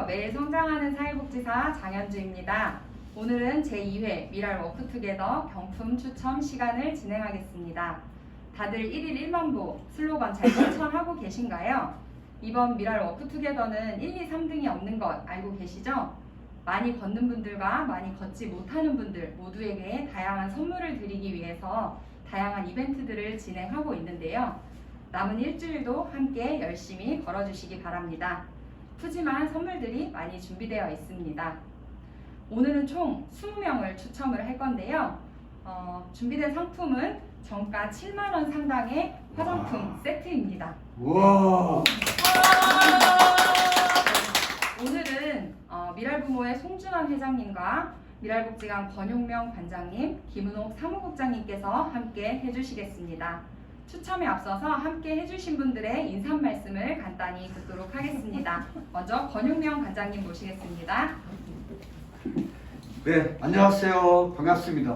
안녕하세요. 매일 성장하는 사회복지사 장현주입니다. 오늘은 제2회 미랄 워크투게더 경품 추첨 시간을 진행하겠습니다. 다들 1일 1만보 슬로건 잘 실천하고 계신가요? 이번 미랄 워크투게더는 1, 2, 3등이 없는 것 알고 계시죠? 많이 걷는 분들과 많이 걷지 못하는 분들 모두에게 다양한 선물을 드리기 위해서 다양한 이벤트들을 진행하고 있는데요. 남은 일주일도 함께 열심히 걸어주시기 바랍니다. 푸짐한 선물들이 많이 준비되어 있습니다. 오늘은 총 20명을 추첨을 할 건데요. 어, 준비된 상품은 정가 7만원 상당의 화장품 세트입니다. 우와. 오늘은 어, 미랄부모의 송준원 회장님과 미랄복지관 권용명 관장님, 김은옥 사무국장님께서 함께 해주시겠습니다. 추첨에 앞서서 함께 해주신 분들의 인사 말씀을 간단히 듣도록 하겠습니다. 먼저 권용명 관장님 모시겠습니다. 네, 안녕하세요. 반갑습니다.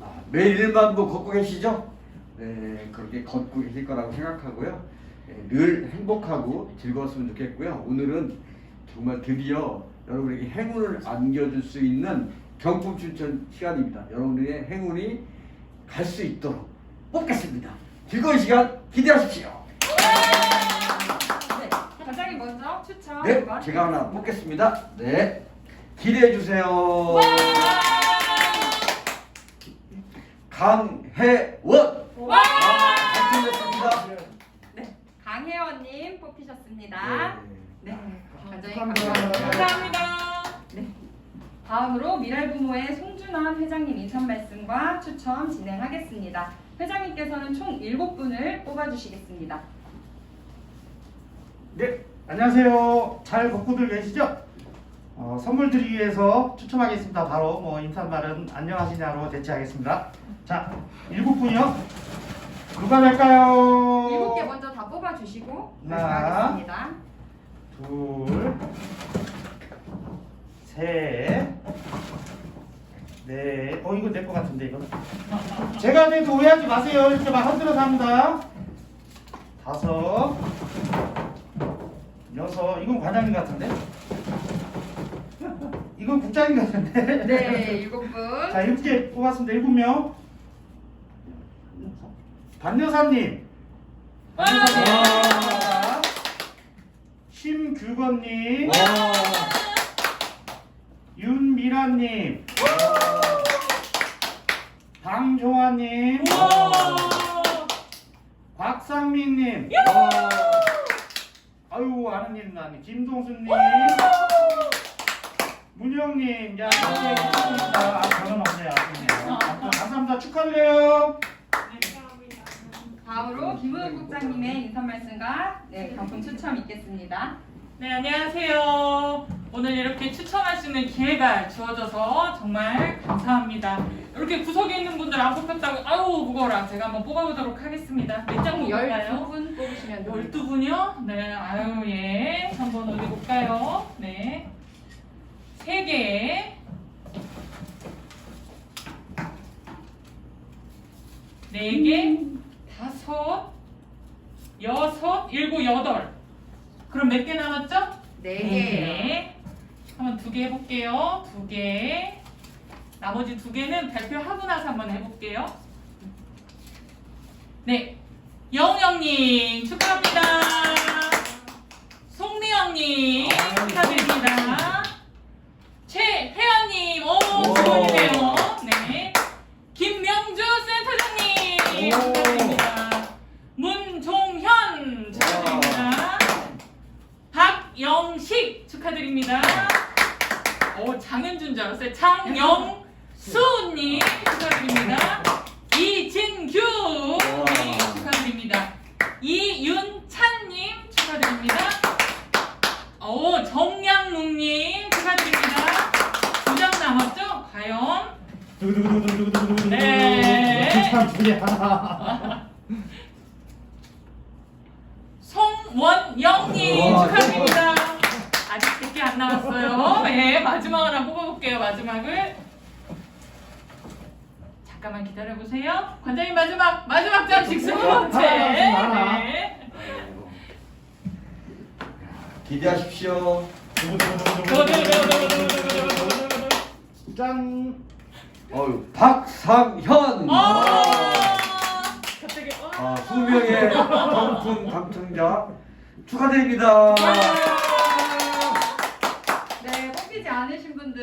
아, 매일 1만보 걷고 계시죠? 네, 그렇게 걷고 계실 거라고 생각하고요. 네, 늘 행복하고 즐거웠으면 좋겠고요. 오늘은 정말 드디어 여러분에게 행운을 안겨줄 수 있는 경품 추천 시간입니다. 여러분들의 행운이 갈 수 있도록 뽑겠습니다. 즐거운 시간 기대하십시오. 네, 관장님 먼저 추첨 네, 한번 제가 하나. 뽑겠습니다. 네, 기대해 주세요. 강혜원. 와! 아, 당첨됐습니다. 네, 강혜원님 뽑히셨습니다. 네. 네, 감사합니다. 감사합니다. 감사합니다. 네. 다음으로 미랄 부모의 송준원 회장님 인사 말씀과 추첨 진행하겠습니다. 회장님께서는 총 7분을 뽑아주시겠습니다. 네, 안녕하세요. 잘 걷고들 계시죠? 어, 선물 드리기 위해서 추첨하겠습니다. 바로 뭐 인사말은 안녕하시냐로 대체하겠습니다. 자, 일곱 분이요. 누가 될까요? 7개 먼저 다 뽑아주시고 하나. 말씀하겠습니다. 둘, 셋, 넷. 어, 이거 내거 같은데 이거. 제가 돼도 오해하지 마세요. 이렇게 막 흔들어서 합니다. 다섯, 여섯. 이건 과장님 같은데? 이건 국장님 같은데? 네, 7분. 자, 일곱 개 뽑았습니다. 일곱 명. 반여사님. 반여사님. 심규건님. 와. 윤미라님. 방종환님. 곽상민님. 아유 아는 일 나네. 김동수님. 문영님. 야 이렇게 축하드립니다. 아 저는 없네요. 아쉽네요. 아무튼 감사합니다. 축하드려요. 다음으로 김은욱 국장님의 인사 말씀과 네, 경품 추첨 있겠습니다. 네, 안녕하세요. 오늘 이렇게 추첨할 수 있는 기회가 주어져서 정말 감사합니다. 이렇게 구석에 있는 분들 안 뽑혔다고 아우 무거워라. 제가 한번 뽑아보도록 하겠습니다. 몇장총 뽑을까요? 12분 뽑으시면 됩니다. 12분이요? 네, 아유, 예. 한번 어디 볼까요? 네. 3개. 4개. 다섯. 여섯. 일곱, 여덟. 그럼 몇 개 남았죠? 네 개예요. 개. 한번 두 개 해볼게요. 두 개. 나머지 두 개는 발표하고 나서 한번 해볼게요. 네. 영영님 축하합니다. 송미영님 축하드립니다. 최혜연님, 오, 축하드리네요. 네. 김명주 센터장님 오. 축하드립니다. 문종현 축하드립니다. 박영 식 축하드립니다. 오, 장현준 줄 알았어요. 장영수님 축하드립니다. 이진규 님 축하드립니다. 이윤찬님 축하드립니다. 오, 정양묵님 축하드립니다. 두 장 남았죠? 과연? 두두두두두두두. 네. 참. 송원영님 와, 축하드립니다. 몇개 안 나왔어요. 네, 마지막을 한번 뽑아볼게요. 마지막을. 잠깐만 기다려보세요. 관장님 마지막, 마지막 장 직수무채. 아, 아, 아, 네, 네. 기대하십시오. 짠. 어유 박상현. 어! 갑자기. 아, 20명의 정품 당첨자 축하드립니다.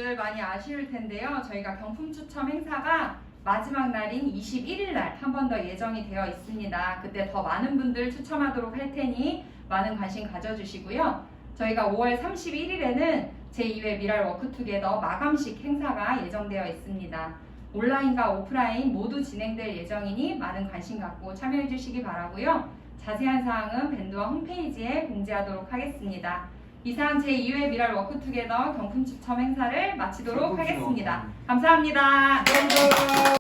분들 많이 아쉬울 텐데요. 저희가 경품 추첨 행사가 마지막 날인 21일 날 한 번 더 예정이 되어 있습니다. 그때 더 많은 분들 추첨하도록 할 테니 많은 관심 가져주시고요. 저희가 5월 31일에는 제2회 미랄 워크투게더 마감식 행사가 예정되어 있습니다. 온라인과 오프라인 모두 진행될 예정이니 많은 관심 갖고 참여해 주시기 바라고요. 자세한 사항은 밴드와 홈페이지에 공지하도록 하겠습니다. 이상 제2회 미랄 워크투게더 경품 추첨 행사를 마치도록 하겠습니다. 감사합니다.